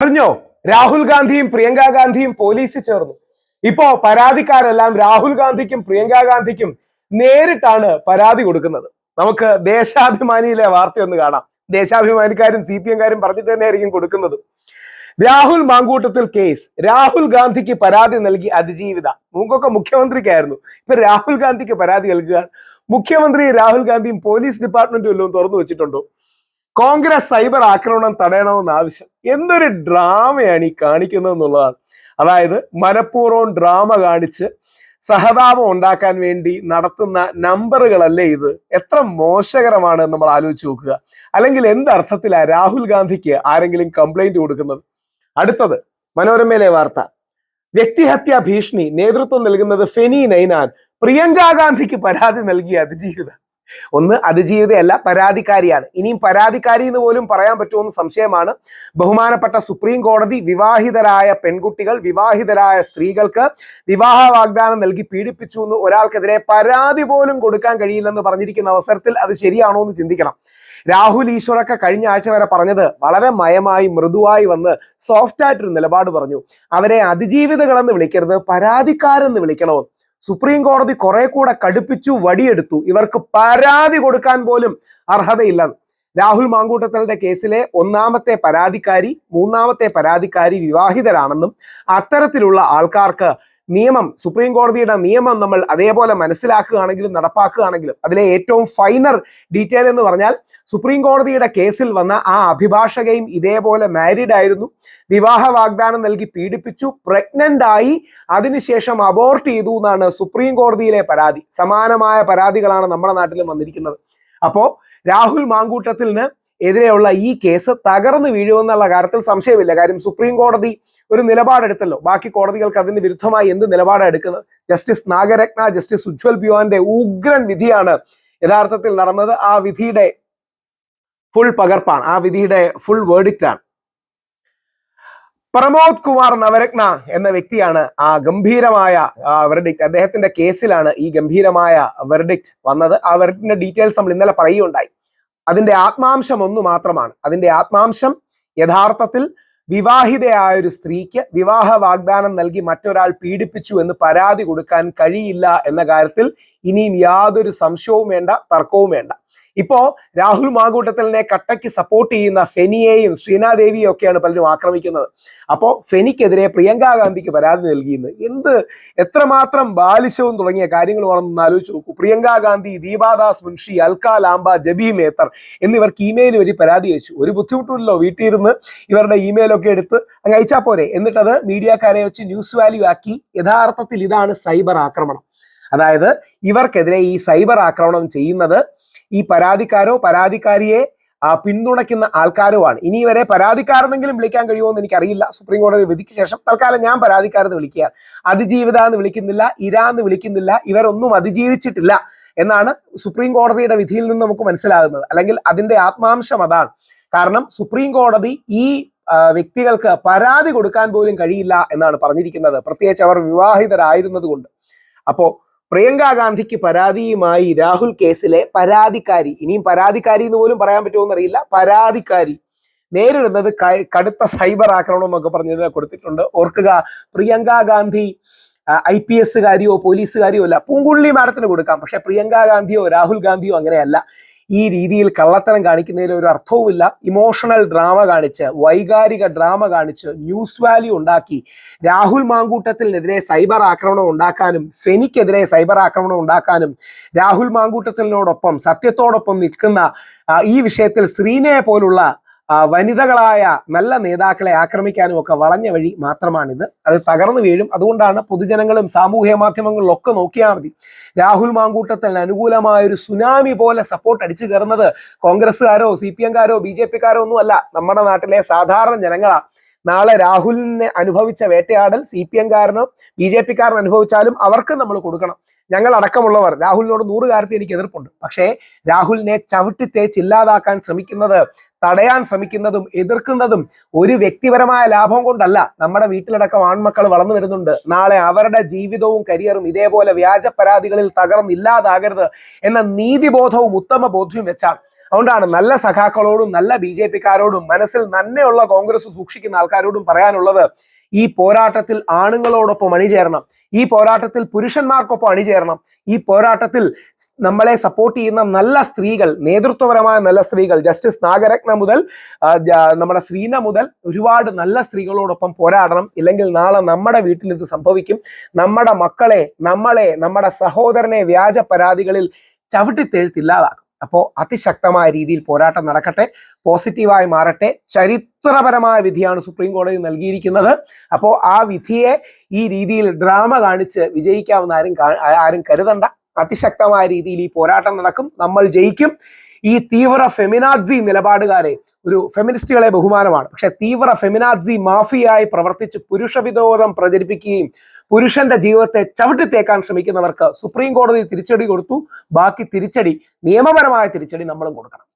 അറിഞ്ഞോ? രാഹുൽ ഗാന്ധിയും പ്രിയങ്ക ഗാന്ധിയും പോലീസിൽ ചേർന്നു. ഇപ്പോ പരാതിക്കാരെല്ലാം രാഹുൽ ഗാന്ധിക്കും പ്രിയങ്ക ഗാന്ധിക്കും നേരിട്ടാണ് പരാതി കൊടുക്കുന്നത്. നമുക്ക് ദേശാഭിമാനിയിലെ വാർത്ത ഒന്ന് കാണാം. ദേശാഭിമാനിക്കാരും സി പി എംകാരും പറഞ്ഞിട്ട് തന്നെ ആയിരിക്കും കൊടുക്കുന്നത്. രാഹുൽ മാങ്കൂട്ടത്തിൽ കേസ്. രാഹുൽ ഗാന്ധിക്ക് പരാതി നൽകി അതിജീവിത. മുമ്പൊക്കെ മുഖ്യമന്ത്രിക്കായിരുന്നു. ഇപ്പൊ രാഹുൽ ഗാന്ധിക്ക് പരാതി നൽകുക. മുഖ്യമന്ത്രി രാഹുൽ ഗാന്ധിയും പോലീസ് ഡിപ്പാർട്ട്മെന്റും എല്ലാം തുറന്നു വെച്ചിട്ടുണ്ടോ? കോൺഗ്രസ് സൈബർ ആക്രമണം തടയണമെന്ന് ആവശ്യം. എന്തൊരു ഡ്രാമയാണ് ഈ കാണിക്കുന്നത് എന്നുള്ളതാണ്. അതായത് മനഃപൂർവം ഡ്രാമ കാണിച്ച് സഹതാപം ഉണ്ടാക്കാൻ വേണ്ടി നടത്തുന്ന നമ്പറുകളല്ലേ ഇത്? എത്ര മോശകരമാണ് നമ്മൾ ആലോചിച്ച് നോക്കുക. അല്ലെങ്കിൽ എന്തർത്ഥത്തിലാണ് രാഹുൽ ഗാന്ധിക്ക് ആരെങ്കിലും കംപ്ലൈന്റ് കൊടുക്കുന്നത്? അടുത്തത് മനോരമയിലെ വാർത്ത. വ്യക്തിഹത്യാ ഭീഷണി നേതൃത്വം നൽകുന്നത് ഫെനി നൈനാൻ. പ്രിയങ്ക ഗാന്ധിക്ക് പരാതി നൽകിയ അതിജീവിത. ഒന്ന് അതിജീവിതയല്ല പരാതിക്കാരിയാണ്. ഇനിയും പരാതിക്കാരി എന്ന് പോലും പറയാൻ പറ്റുമെന്ന് സംശയമാണ്. ബഹുമാനപ്പെട്ട സുപ്രീം കോടതി വിവാഹിതരായ പെൺകുട്ടികൾ വിവാഹിതരായ സ്ത്രീകൾക്ക് വിവാഹ വാഗ്ദാനം നൽകി പീഡിപ്പിച്ചു എന്ന് ഒരാൾക്കെതിരെ പരാതി പോലും കൊടുക്കാൻ കഴിയില്ലെന്ന് പറഞ്ഞിരിക്കുന്ന അവസരത്തിൽ അത് ശരിയാണോ എന്ന് ചിന്തിക്കണം. രാഹുൽ ഈശ്വറൊക്കെ കഴിഞ്ഞ ആഴ്ച വരെ പറഞ്ഞത് വളരെ മയമായി മൃദുവായി വന്ന് സോഫ്റ്റ് ആയിട്ടൊരു നിലപാട് പറഞ്ഞു. അവരെ അതിജീവിതകളെന്ന് വിളിക്കരുത് പരാതിക്കാരെന്ന് വിളിക്കണമെന്ന്. സുപ്രീം കോടതി കുറെ കൂടെ കടുപ്പിച്ചു വടിയെടുത്തു. ഇവർക്ക് പരാതി കൊടുക്കാൻ പോലും അർഹതയില്ലെന്ന് രാഹുൽ മാങ്കൂട്ടത്തലിന്റെ കേസിലെ ഒന്നാമത്തെ പരാതിക്കാരി മൂന്നാമത്തെ പരാതിക്കാരി വിവാഹിതരാണെന്നും അത്തരത്തിലുള്ള ആൾക്കാർക്ക് നിയമം സുപ്രീം കോടതിയുടെ നിയമം നമ്മൾ അതേപോലെ മനസ്സിലാക്കുകയാണെങ്കിലും നടപ്പാക്കുകയാണെങ്കിലും അതിലെ ഏറ്റവും ഫൈനർ ഡീറ്റെയിൽ എന്ന് പറഞ്ഞാൽ സുപ്രീം കോടതിയുടെ കേസിൽ വന്ന ആ അഭിഭാഷകയും ഇതേപോലെ മാരീഡ് ആയിരുന്നു. വിവാഹ വാഗ്ദാനം നൽകി പീഡിപ്പിച്ചു പ്രഗ്നന്റ് ആയി അതിനുശേഷം അബോർട്ട് ചെയ്തു എന്നാണ് സുപ്രീം കോടതിയിലെ പരാതി. സമാനമായ പരാതികളാണ് നമ്മുടെ നാട്ടിലും വന്നിരിക്കുന്നത്. അപ്പോ രാഹുൽ മാങ്കൂട്ടത്തിന് എതിരെയുള്ള ഈ കേസ് തകർന്നു വീഴുമെന്നുള്ള കാര്യത്തിൽ സംശയമില്ല. കാര്യം സുപ്രീം കോടതി ഒരു നിലപാടെടുത്തല്ലോ. ബാക്കി കോടതികൾക്ക് അതിന് വിരുദ്ധമായി എന്ത് നിലപാടാണ് എടുക്കുന്നത്? ജസ്റ്റിസ് നാഗരത്ന ജസ്റ്റിസ് ഉജ്വൽ ബിയോന്റെ ഉഗ്രൻ വിധിയാണ് യഥാർത്ഥത്തിൽ നടന്നത്. ആ വിധിയുടെ ഫുൾ പകർപ്പാണ്. ആ വിധിയുടെ ഫുൾ വേർഡിക്റ്റ് ആണ്. പ്രമോദ് കുമാർ നവരത്ന എന്ന വ്യക്തിയാണ് ആ ഗംഭീരമായ വെർഡിക്റ്റ് അദ്ദേഹത്തിന്റെ കേസിലാണ് ഈ ഗംഭീരമായ വെർഡിക്റ്റ് വന്നത്. ആ വെർഡിക്റ്റിന്റെ ഡീറ്റെയിൽസ് നമ്മൾ ഇന്നലെ പറയുകയുണ്ടായി. അതിന്റെ ആത്മാംശം ഒന്നു മാത്രമാണ്. അതിന്റെ ആത്മാംശം യഥാർത്ഥത്തിൽ വിവാഹിതയായ ഒരു സ്ത്രീക്ക് വിവാഹ വാഗ്ദാനം നൽകി മറ്റൊരാൾ പീഡിപ്പിച്ചു എന്ന് പരാതി കൊടുക്കാൻ കഴിയില്ല എന്ന കാര്യത്തിൽ ഇനിയും യാതൊരു സംശയവും വേണ്ട തർക്കവും വേണ്ട. ഇപ്പോ രാഹുൽ മാങ്കൂട്ടത്തലിനെ കട്ടയ്ക്ക് സപ്പോർട്ട് ചെയ്യുന്ന ഫെനിയെയും ശ്രീനാദേവിയും ഒക്കെയാണ് പലരും ആക്രമിക്കുന്നത്. അപ്പോ ഫെനിക്കെതിരെ പ്രിയങ്കാ ഗാന്ധിക്ക് പരാതി നൽകിയെന്ന്. എന്ത്? എത്രമാത്രം ബാലിശവും തുടങ്ങിയ കാര്യങ്ങളുമാണെന്ന് ആലോചിച്ച് നോക്കൂ. പ്രിയങ്കാ ഗാന്ധി ദീപാദാസ് മുൻഷി അൽക്ക ലാംബ ജബി മേത്തർ എന്നിവർക്ക് ഇമെയിൽ വഴി പരാതി അയച്ചു. ഒരു ബുദ്ധിമുട്ടുമില്ലല്ലോ വീട്ടിൽ ഇരുന്ന് ഇവരുടെ ഇമെയിലൊക്കെ എടുത്ത് അങ്ങ് അയച്ചാൽ പോരെ. എന്നിട്ടത് മീഡിയക്കാരെ വെച്ച് ന്യൂസ് വാല്യൂ ആക്കി. യഥാർത്ഥത്തിൽ ഇതാണ് സൈബർ ആക്രമണം. അതായത് ഇവർക്കെതിരെ ഈ സൈബർ ആക്രമണം ചെയ്യുന്നത് ഈ പരാതിക്കാരോ പരാതിക്കാരിയെ പിന്തുണയ്ക്കുന്ന ആൾക്കാരോ ആണ് ഇനി വരെ പരാതിക്കാരെന്നെങ്കിലും വിളിക്കാൻ കഴിയുമോ എന്ന് എനിക്കറിയില്ല. സുപ്രീം കോടതി വിധിക്ക് ശേഷം തൽക്കാലം ഞാൻ പരാതിക്കാരെന്ന് വിളിക്കുകയാണ്. അതിജീവിത എന്ന് വിളിക്കുന്നില്ല ഇര എന്ന് വിളിക്കുന്നില്ല ഇവരൊന്നും അതിജീവിച്ചിട്ടില്ല എന്നാണ് സുപ്രീം കോടതിയുടെ വിധിയിൽ നിന്ന് നമുക്ക് മനസ്സിലാകുന്നത്. അല്ലെങ്കിൽ അതിന്റെ ആത്മാംശം അതാണ്. കാരണം സുപ്രീം കോടതി ഈ വ്യക്തികൾക്ക് പരാതി കൊടുക്കാൻ പോലും കഴിയില്ല എന്നാണ് പറഞ്ഞിരിക്കുന്നത്. പ്രത്യേകിച്ച് അവർ വിവാഹിതരായിരുന്നത് കൊണ്ട് അപ്പോ പ്രിയങ്ക ഗാന്ധിക്ക് പരാതിയുമായി രാഹുൽ കേസിലെ പരാതിക്കാരി. ഇനിയും പരാതിക്കാരി എന്ന് പോലും പറയാൻ പറ്റുമോ എന്നറിയില്ല. പരാതിക്കാരി നേരിടുന്നത് കടുത്ത സൈബർ ആക്രമണം എന്നൊക്കെ പറഞ്ഞതിനെ കൊടുത്തിട്ടുണ്ട്. ഓർക്കുക പ്രിയങ്ക ഗാന്ധി ഐ പി എസ്സുകാരിയോ പോലീസുകാരിയോ അല്ല പൂങ്കുള്ളി മാഡത്തിന് കൊടുക്കാം. പക്ഷെ പ്രിയങ്ക ഗാന്ധിയോ രാഹുൽ ഗാന്ധിയോ അങ്ങനെയല്ല. ഈ രീതിയിൽ കള്ളത്തരം കാണിക്കുന്നതിൽ ഒരു അർത്ഥവുമില്ല. ഇമോഷണൽ ഡ്രാമ കാണിച്ച് വൈകാരിക ഡ്രാമ കാണിച്ച് ന്യൂസ് വാല്യൂ ഉണ്ടാക്കി രാഹുൽ മാങ്കൂട്ടത്തിനെതിരെ സൈബർ ആക്രമണം ഉണ്ടാക്കാനും ഫെനിക്കെതിരെ സൈബർ ആക്രമണം ഉണ്ടാക്കാനും രാഹുൽ മാങ്കൂട്ടത്തിനോടൊപ്പം സത്യത്തോടൊപ്പം നിൽക്കുന്ന ഈ വിഷയത്തിൽ ശ്രീനയെ പോലുള്ള വനിതകളായ നല്ല നേതാക്കളെ ആക്രമിക്കാനും ഒക്കെ വളഞ്ഞ വഴി മാത്രമാണിത്. അത് തകർന്നു വീഴും. അതുകൊണ്ടാണ് പൊതുജനങ്ങളും സാമൂഹ്യ മാധ്യമങ്ങളിലും ഒക്കെ നോക്കിയാൽ മതി. രാഹുൽ മാങ്കൂട്ടത്തിന് അനുകൂലമായ ഒരു സുനാമി പോലെ സപ്പോർട്ട് അടിച്ചു കയറുന്നത് കോൺഗ്രസ്സുകാരോ സി പി എംകാരോ ബി ജെ പിക്കാരോ ഒന്നും അല്ല. നമ്മുടെ നാട്ടിലെ സാധാരണ ജനങ്ങളാണ് നാളെ രാഹുലിനെ അനുഭവിച്ച വേട്ടയാടൽ സി പി എംകാരനോ ബി ജെ പിക്കാരനോ അനുഭവിച്ചാലും അവർക്ക് നമ്മൾ കൊടുക്കണം. ഞങ്ങൾ അടക്കമുള്ളവർ രാഹുലിനോട് നൂറ് കാര്യത്തിൽ എനിക്ക് എതിർപ്പുണ്ട്. പക്ഷേ രാഹുലിനെ ചവിട്ടി തേച്ച് ഇല്ലാതാക്കാൻ ശ്രമിക്കുന്നത് തടയാൻ ശ്രമിക്കുന്നതും എതിർക്കുന്നതും ഒരു വ്യക്തിപരമായ ലാഭം കൊണ്ടല്ല. നമ്മുടെ വീട്ടിലടക്കം ആൺമക്കൾ വളർന്നു വരുന്നുണ്ട്. നാളെ അവരുടെ ജീവിതവും കരിയറും ഇതേപോലെ വ്യാജ പരാതികളിൽ തകർന്നില്ലാതാകരുത് എന്ന നീതിബോധവും ഉത്തമ ബോധ്യവും വെച്ചാണ് അതുകൊണ്ടാണ് നല്ല സഖാക്കളോടും നല്ല ബി ജെ പിക്കാരോടും മനസ്സിൽ നന്മയുള്ള കോൺഗ്രസ് സൂക്ഷിക്കുന്ന ആൾക്കാരോടും പറയാനുള്ളത് ഈ പോരാട്ടത്തിൽ ആണുങ്ങളോടൊപ്പം അണിചേരണം. ഈ പോരാട്ടത്തിൽ പുരുഷന്മാർക്കൊപ്പം അണിചേരണം. ഈ പോരാട്ടത്തിൽ നമ്മളെ സപ്പോർട്ട് ചെയ്യുന്ന നല്ല സ്ത്രീകൾ നേതൃത്വപരമായ നല്ല സ്ത്രീകൾ ജസ്റ്റിസ് നാഗരത്ന മുതൽ നമ്മുടെ ശ്രീന മുതൽ ഒരുപാട് നല്ല സ്ത്രീകളോടൊപ്പം പോരാടണം. ഇല്ലെങ്കിൽ നാളെ നമ്മുടെ വീട്ടിൽ ഇത് സംഭവിക്കും. നമ്മുടെ മക്കളെ നമ്മളെ നമ്മുടെ സഹോദരനെ വ്യാജ പരാതികളിൽ ചവിട്ടിത്തെഴുത്തില്ലാതാക്കും അപ്പോൾ അതിശക്തമായ രീതിയിൽ പോരാട്ടം നടക്കട്ടെ പോസിറ്റീവായി മാറട്ടെ ചരിത്രപരമായ വിധിയാണ് സുപ്രീം കോടതി നൽകിയിരിക്കുന്നത്. അപ്പോൾ ആ വിധിയെ ഈ രീതിയിൽ ഡ്രാമ കാണിച്ച് വിജയിക്കാവുന്ന ആരും ആരും കരുതണ്ട. അതിശക്തമായ രീതിയിൽ ഈ പോരാട്ടം നടക്കും നമ്മൾ ജയിക്കും. ഈ തീവ്ര ഫെമിനാസി നിലപാടുകാരെ ഒരു ഫെമിനിസ്റ്റുകളെ ബഹുമാനമാണ്. പക്ഷെ തീവ്ര ഫെമിനാസി മാഫിയായി പ്രവർത്തിച്ച് പുരുഷ വിരോധം പ്രചരിപ്പിക്കുകയും പുരുഷന്റെ ജീവിതത്തെ ചവിട്ടിത്തേക്കാൻ ശ്രമിക്കുന്നവർക്ക് സുപ്രീം കോടതി തിരിച്ചടി കൊടുത്തു. ബാക്കി തിരിച്ചടി നിയമപരമായ തിരിച്ചടി നമ്മളും കൊടുക്കണം.